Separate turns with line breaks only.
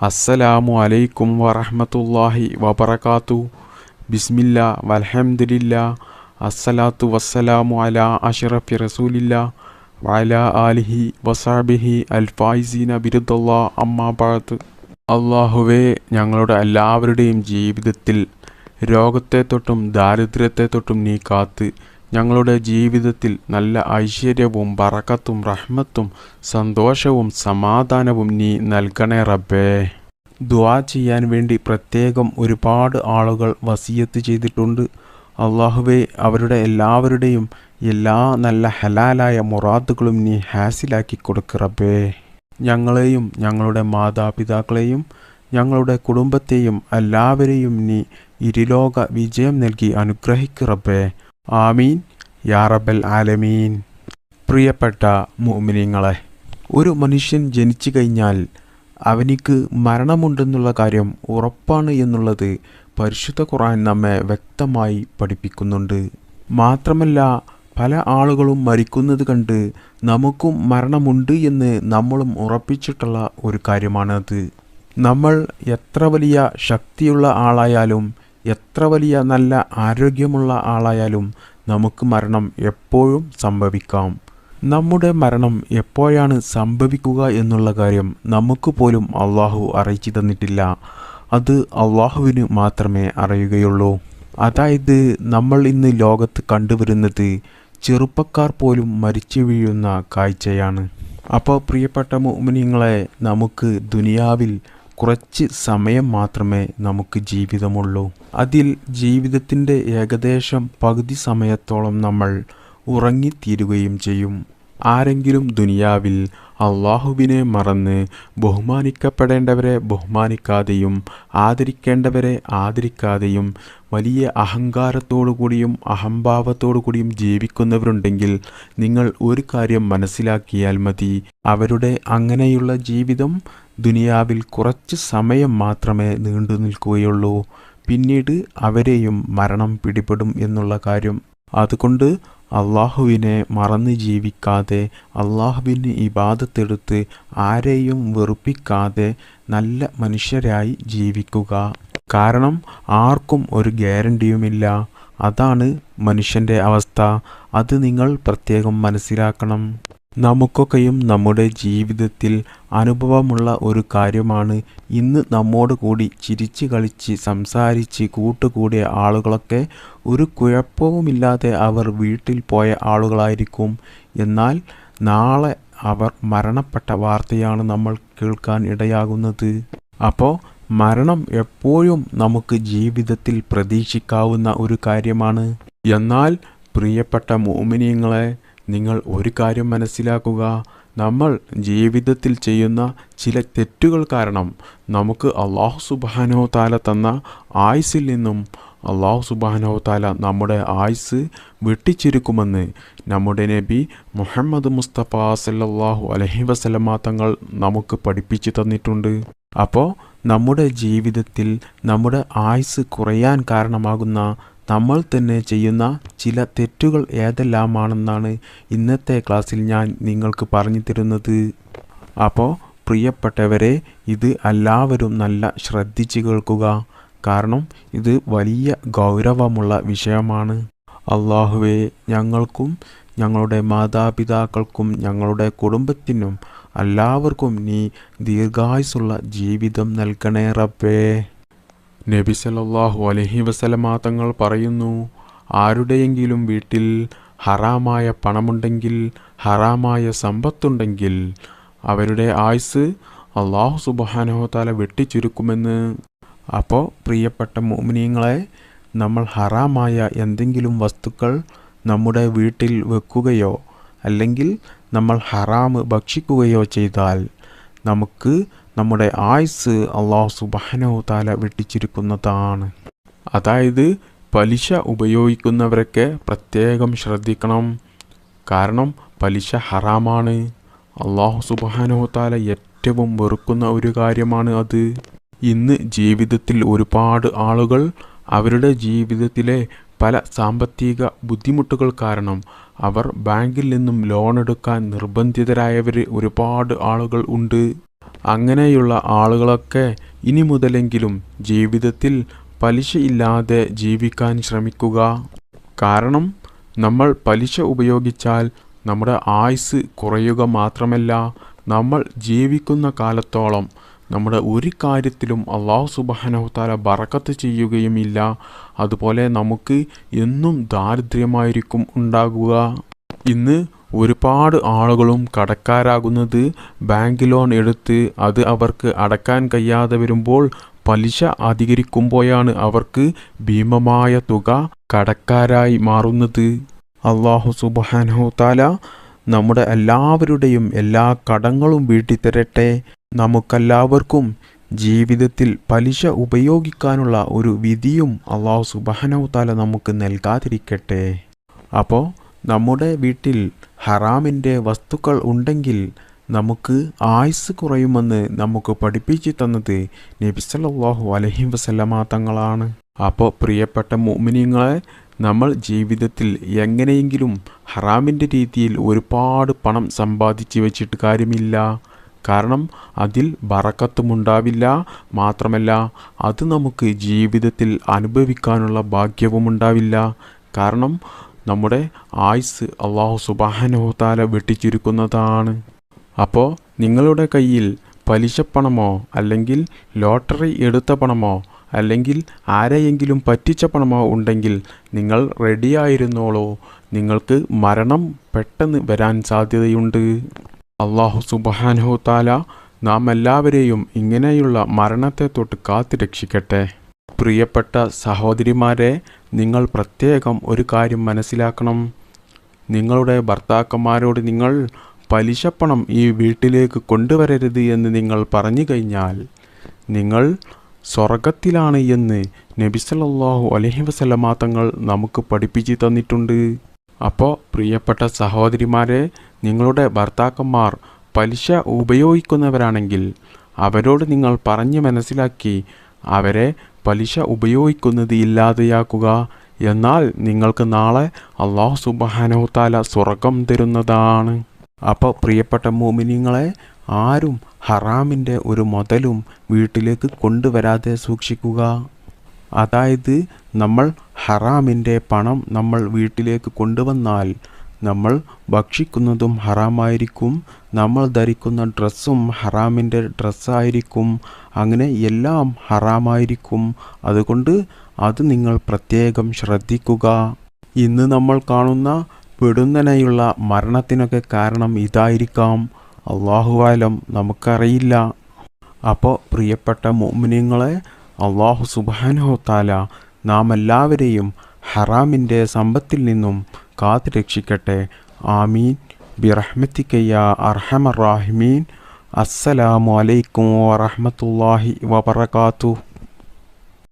അസ്സലാമു അലൈക്കും വറഹമത്തല്ലാഹി വബറകാതു ബിസ്മില്ല വൽഹംദുലില്ല. അസ്സലാത്തു വസ്സലാമു അല അഷറഫി റസൂലില്ല. വല ആലിഹി വസാബിഹി അൽഫായിസീന ബിരുദല്ലാ അമ്മാ ബഅദ്. അള്ളാഹുവേ ഞങ്ങളുടെ എല്ലാവരുടെയും ജീവിതത്തിൽ രോഗത്തെ തൊട്ടും ദാരിദ്ര്യത്തെ തൊട്ടും നീ കാത്ത് ഞങ്ങളുടെ ജീവിതത്തിൽ നല്ല ഐശ്വര്യവും ബറക്കത്തും റഹ്മത്തും സന്തോഷവും സമാധാനവും നീ നൽകണേ റബ്ബേ. ദുആ ചെയ്യാൻ വേണ്ടി പ്രത്യേകം ഒരുപാട് ആളുകൾ വസീയത്ത് ചെയ്തിട്ടുണ്ട്. അള്ളാഹുവെ അവരുടെ എല്ലാവരുടെയും എല്ലാ നല്ല ഹലാലായ മുറാദുകളും നീ ഹാസിലാക്കി കൊടുക്കറബേ ഞങ്ങളെയും ഞങ്ങളുടെ മാതാപിതാക്കളെയും ഞങ്ങളുടെ കുടുംബത്തെയും എല്ലാവരെയും നീ ഇരുലോക വിജയം നൽകി അനുഗ്രഹിക്കറബേ ആമീൻ. യാ റബ്ബൽ ആലമീൻ. പ്രിയപ്പെട്ട മുഅ്മിനീങ്ങളെ ഒരു മനുഷ്യൻ ജനിച്ചു കഴിഞ്ഞാൽ അവനിക്ക് മരണമുണ്ടെന്നുള്ള കാര്യം ഉറപ്പാണ് എന്നുള്ളത് പരിശുദ്ധ ഖുറാൻ നമ്മെ വ്യക്തമായി പഠിപ്പിക്കുന്നുണ്ട്. മാത്രമല്ല പല ആളുകളും മരിക്കുന്നത് കണ്ട് നമുക്കും മരണമുണ്ട് എന്ന് നമ്മളും ഉറപ്പിച്ചിട്ടുള്ള ഒരു കാര്യമാണത്. നമ്മൾ എത്ര വലിയ ശക്തിയുള്ള ആളായാലും എത്ര വലിയ നല്ല ആരോഗ്യമുള്ള ആളായാലും നമുക്ക് മരണം എപ്പോഴും സംഭവിക്കാം. നമ്മുടെ മരണം എപ്പോഴാണ് സംഭവിക്കുക എന്നുള്ള കാര്യം നമുക്ക് പോലും അള്ളാഹു അറിയിച്ചു തന്നിട്ടില്ല. അത് അള്ളാഹുവിന് മാത്രമേ അറിയുകയുള്ളൂ. അതായത് നമ്മൾ ഇന്ന് ലോകത്ത് കണ്ടുവരുന്നത് ചെറുപ്പക്കാർ പോലും മരിച്ചു വീഴുന്ന കാഴ്ചയാണ്. അപ്പോൾ പ്രിയപ്പെട്ട മോമിനിങ്ങളെ നമുക്ക് ദുനിയാവിൽ കുറച്ച് സമയം മാത്രമേ നമുക്ക് ജീവിതമുള്ളൂ. അതിൽ ജീവിതത്തിന്റെ ഏകദേശം പകുതി സമയത്തോളം നമ്മൾ ഉറങ്ങിത്തീരുകയും ചെയ്യും. ആരെങ്കിലും ദുനിയാവിൽ അള്ളാഹുവിനെ മറന്ന് ബഹുമാനിക്കപ്പെടേണ്ടവരെ ബഹുമാനിക്കാതെയും ആദരിക്കേണ്ടവരെ ആദരിക്കാതെയും വലിയ അഹങ്കാരത്തോടു കൂടിയും അഹംഭാവത്തോടു കൂടിയും ജീവിക്കുന്നവരുണ്ടെങ്കിൽ നിങ്ങൾ ഒരു കാര്യം മനസ്സിലാക്കിയാൽ മതി. അവരുടെ അങ്ങനെയുള്ള ജീവിതം ദുനിയാവിൽ കുറച്ച് സമയം മാത്രമേ നീണ്ടു നിൽക്കുകയുള്ളൂ. പിന്നീട് അവരെയും മരണം പിടിപെടും എന്നുള്ള കാര്യം. അതുകൊണ്ട് അള്ളാഹുവിനെ മറന്ന് ജീവിക്കാതെ അള്ളാഹുവിന് ഇബാദത്തെടുത്ത് ആരെയും വെറുപ്പിക്കാതെ നല്ല മനുഷ്യരായി ജീവിക്കുക. കാരണം ആർക്കും ഒരു ഗ്യാരണ്ടിയുമില്ല. അതാണ് മനുഷ്യന്റെ അവസ്ഥ. അത് നിങ്ങൾ പ്രത്യേകം മനസ്സിലാക്കണം. നമുക്കൊക്കെയും നമ്മുടെ ജീവിതത്തിൽ അനുഭവമുള്ള ഒരു കാര്യമാണ്. ഇന്ന് നമ്മോട് കൂടി ചിരിച്ച് കളിച്ച് സംസാരിച്ച് കൂട്ടുകൂടിയ ആളുകളൊക്കെ ഒരു കുഴപ്പവുമില്ലാതെ അവർ വീട്ടിൽ പോയ ആളുകളായിരിക്കും. എന്നാൽ നാളെ അവർ മരണപ്പെട്ട വാർത്തയാണ് നമ്മൾ കേൾക്കാൻ ഇടയാകുന്നത്. അപ്പോൾ മരണം എപ്പോഴും നമുക്ക് ജീവിതത്തിൽ പ്രതീക്ഷിക്കാവുന്ന ഒരു കാര്യമാണ്. എന്നാൽ പ്രിയപ്പെട്ട മോമിനിയങ്ങളെ നിങ്ങൾ ഒരു കാര്യം മനസ്സിലാക്കുക. നമ്മൾ ജീവിതത്തിൽ ചെയ്യുന്ന ചില തെറ്റുകൾ കാരണം നമുക്ക് അള്ളാഹു സുബാനോ താല തന്ന ആയുസിൽ നിന്നും അള്ളാഹു സുബാനോ താല നമ്മുടെ ആയുസ് വെട്ടിച്ചിരിക്കുമെന്ന് നമ്മുടെ നബി മുഹമ്മദ് മുസ്തഫ സല്ലാഹു അലഹി വസലമ തങ്ങൾ നമുക്ക് പഠിപ്പിച്ചു തന്നിട്ടുണ്ട്. അപ്പോൾ നമ്മുടെ ജീവിതത്തിൽ നമ്മുടെ ആയുസ് കുറയാൻ കാരണമാകുന്ന നമ്മൾ തന്നെ ചെയ്യുന്ന ചില തെറ്റുകൾ ഏതെല്ലാമാണെന്നാണ് ഇന്നത്തെ ക്ലാസ്സിൽ ഞാൻ നിങ്ങൾക്ക് പറഞ്ഞു തരുന്നത്. അപ്പോൾ പ്രിയപ്പെട്ടവരെ ഇത് എല്ലാവരും നല്ല ശ്രദ്ധിച്ച് കേൾക്കുക. കാരണം ഇത് വലിയ ഗൗരവമുള്ള വിഷയമാണ്. അള്ളാഹുവെ ഞങ്ങൾക്കും ഞങ്ങളുടെ മാതാപിതാക്കൾക്കും ഞങ്ങളുടെ കുടുംബത്തിനും എല്ലാവർക്കും നീ ദീർഘായുസുള്ള ജീവിതം നൽകണേ റബ്ബേ. നബി സല്ലല്ലാഹു അലൈഹി വസല്ലമ തങ്ങൾ പറയുന്നു ആരുടെയെങ്കിലും വീട്ടിൽ ഹറാമായ പണമുണ്ടെങ്കിൽ ഹറാമായ സമ്പത്തുണ്ടെങ്കിൽ അവരുടെ ആയുസ് അള്ളാഹു സുബാനഹോത്താല വെട്ടിച്ചുരുക്കുമെന്ന്. അപ്പോൾ പ്രിയപ്പെട്ട മോമിനിയങ്ങളെ നമ്മൾ ഹറാമായ എന്തെങ്കിലും വസ്തുക്കൾ നമ്മുടെ വീട്ടിൽ വെക്കുകയോ അല്ലെങ്കിൽ നമ്മൾ ഹറാമ് ഭക്ഷിക്കുകയോ ചെയ്താൽ നമുക്ക് നമ്മുടെ ആയുസ് അള്ളാഹു സുബാനോ താല വെട്ടിച്ചിരിക്കുന്നതാണ്. അതായത് പലിശ ഉപയോഗിക്കുന്നവരൊക്കെ പ്രത്യേകം ശ്രദ്ധിക്കണം. കാരണം പലിശ ഹറാമാണ്. അള്ളാഹു സുബാനോ താല ഏറ്റവും വെറുക്കുന്ന ഒരു കാര്യമാണ് അത്. ഇന്ന് ജീവിതത്തിൽ ഒരുപാട് ആളുകൾ അവരുടെ ജീവിതത്തിലെ പല സാമ്പത്തിക ബുദ്ധിമുട്ടുകൾ കാരണം അവർ ബാങ്കിൽ നിന്നും ലോൺ എടുക്കാൻ നിർബന്ധിതരായവർ ഒരുപാട് ആളുകൾ ഉണ്ട്. അങ്ങനെയുള്ള ആളുകളൊക്കെ ഇനി മുതലെങ്കിലും ജീവിതത്തിൽ പലിശയില്ലാതെ ജീവിക്കാൻ ശ്രമിക്കുക. കാരണം നമ്മൾ പലിശ ഉപയോഗിച്ചാൽ നമ്മുടെ ആയുസ് കുറയുക മാത്രമല്ല നമ്മൾ ജീവിക്കുന്ന കാലത്തോളം നമ്മുടെ ഒരു കാര്യത്തിലും അള്ളാഹു സുബാനഹുത്താല ബറക്കത്ത് ചെയ്യുകയുമില്ല. അതുപോലെ നമുക്ക് എന്നും ദാരിദ്ര്യമായിരിക്കും ഉണ്ടാകുക. ഇന്ന് ഒരുപാട് ആളുകളും കടക്കാരാകുന്നത് ബാങ്ക് ലോൺ എടുത്ത് അത് അവർക്ക് അടക്കാൻ കഴിയാതെ വരുമ്പോൾ പലിശ അധികരിക്കുമ്പോഴാണ് അവർക്ക് ഭീമമായ തുക കടക്കാരായി മാറുന്നത്. അള്ളാഹു സുബാനഹുത്താല നമ്മുടെ എല്ലാവരുടെയും എല്ലാ കടങ്ങളും വീട്ടിത്തരട്ടെ. നമുക്കെല്ലാവർക്കും ജീവിതത്തിൽ പലിശ ഉപയോഗിക്കാനുള്ള ഒരു വിധിയും അള്ളാഹു സുബാനഹുത്താല നമുക്ക് നൽകാതിരിക്കട്ടെ. അപ്പോൾ നമ്മുടെ വീട്ടിൽ ഹറാമിന്റെ വസ്തുക്കൾ ഉണ്ടെങ്കിൽ നമുക്ക് ആയുസ് കുറയുമെന്ന് നമുക്ക് പഠിപ്പിച്ചു തന്നത് നബിസല്ലാഹു അലഹി വസല്ലമ തങ്ങളാണ്. അപ്പോൾ പ്രിയപ്പെട്ട മോമിനിയങ്ങളെ നമ്മൾ ജീവിതത്തിൽ എങ്ങനെയെങ്കിലും ഹറാമിന്റെ രീതിയിൽ ഒരുപാട് പണം സമ്പാദിച്ച് വെച്ചിട്ട് കാര്യമില്ല. കാരണം അതിൽ ബറക്കത്തുമുണ്ടാവില്ല മാത്രമല്ല അത് നമുക്ക് ജീവിതത്തിൽ അനുഭവിക്കാനുള്ള ഭാഗ്യവും ഉണ്ടാവില്ല. കാരണം നമ്മുടെ ആയുസ് അള്ളാഹു താല വെട്ടിച്ചുരുക്കുന്നതാണ്. അപ്പോൾ നിങ്ങളുടെ കയ്യിൽ പലിശപ്പണമോ അല്ലെങ്കിൽ ലോട്ടറി എടുത്ത പണമോ അല്ലെങ്കിൽ ആരെയെങ്കിലും പറ്റിച്ച പണമോ ഉണ്ടെങ്കിൽ നിങ്ങൾ റെഡിയായിരുന്നോളൂ നിങ്ങൾക്ക് മരണം പെട്ടെന്ന് വരാൻ സാധ്യതയുണ്ട്. അള്ളാഹു സുബാനഹു താല നാം എല്ലാവരെയും ഇങ്ങനെയുള്ള മരണത്തെ തൊട്ട് കാത്തു രക്ഷിക്കട്ടെ. പ്രിയപ്പെട്ട സഹോദരിമാരെ നിങ്ങൾ പ്രത്യേകം ഒരു കാര്യം മനസ്സിലാക്കണം. നിങ്ങളുടെ ഭർത്താക്കന്മാരോട് നിങ്ങൾ പലിശപ്പണം ഈ വീട്ടിലേക്ക് കൊണ്ടുവരരുത് എന്ന് നിങ്ങൾ പറഞ്ഞു കഴിഞ്ഞാൽ നിങ്ങൾ സ്വർഗത്തിലാണ് എന്ന് നബിസലല്ലാഹു അലഹി വസല്ലമ തങ്ങൾ നമുക്ക് പഠിപ്പിച്ചു തന്നിട്ടുണ്ട്. അപ്പോൾ പ്രിയപ്പെട്ട സഹോദരിമാരെ നിങ്ങളുടെ ഭർത്താക്കന്മാർ പലിശ ഉപയോഗിക്കുന്നവരാണെങ്കിൽ അവരോട് നിങ്ങൾ പറഞ്ഞു മനസ്സിലാക്കി അവരെ പലിശ ഉപയോഗിക്കുന്നത് ഇല്ലാതെയാക്കുക എന്നാൽ നിങ്ങൾക്ക് നാളെ അള്ളാഹു സുബാനോത്താല സ്വർഗം തരുന്നതാണ്. അപ്പോൾ പ്രിയപ്പെട്ട മോമിനിങ്ങളെ ആരും ഹറാമിന്റെ ഒരു മുതലും വീട്ടിലേക്ക് കൊണ്ടുവരാതെ സൂക്ഷിക്കുക. അതായത് നമ്മൾ ഹറാമിന്റെ പണം നമ്മൾ വീട്ടിലേക്ക് കൊണ്ടുവന്നാൽ നമ്മൾ ഭക്ഷിക്കുന്നതും ഹറാമായിരിക്കും. നമ്മൾ ധരിക്കുന്ന ഡ്രസ്സും ഹറാമിന്റെ ഡ്രസ്സായിരിക്കും. അങ്ങനെ എല്ലാം ഹറാമായിരിക്കും. അതുകൊണ്ട് അത് നിങ്ങൾ പ്രത്യേകം ശ്രദ്ധിക്കുക. ഇന്ന് നമ്മൾ കാണുന്ന പെടുന്നനെയുള്ള മരണത്തിനൊക്കെ കാരണം ഇതായിരിക്കാം. അള്ളാഹുവാലം നമുക്കറിയില്ല. അപ്പോൾ പ്രിയപ്പെട്ട മോമിനിയങ്ങളെ അള്ളാഹു സുബാനോ താല നാം എല്ലാവരെയും ഹറാമിന്റെ സമ്പത്തിൽ നിന്നും കാത്തു രക്ഷിക്കട്ടെ ആമീൻ. ബിറഹ്മത്തിക്കയ്യ അർഹമറാഹിമീൻ അസ്സലാമു അലൈക്കും വറഹമത്തല്ലാഹി വബർക്കാത്തു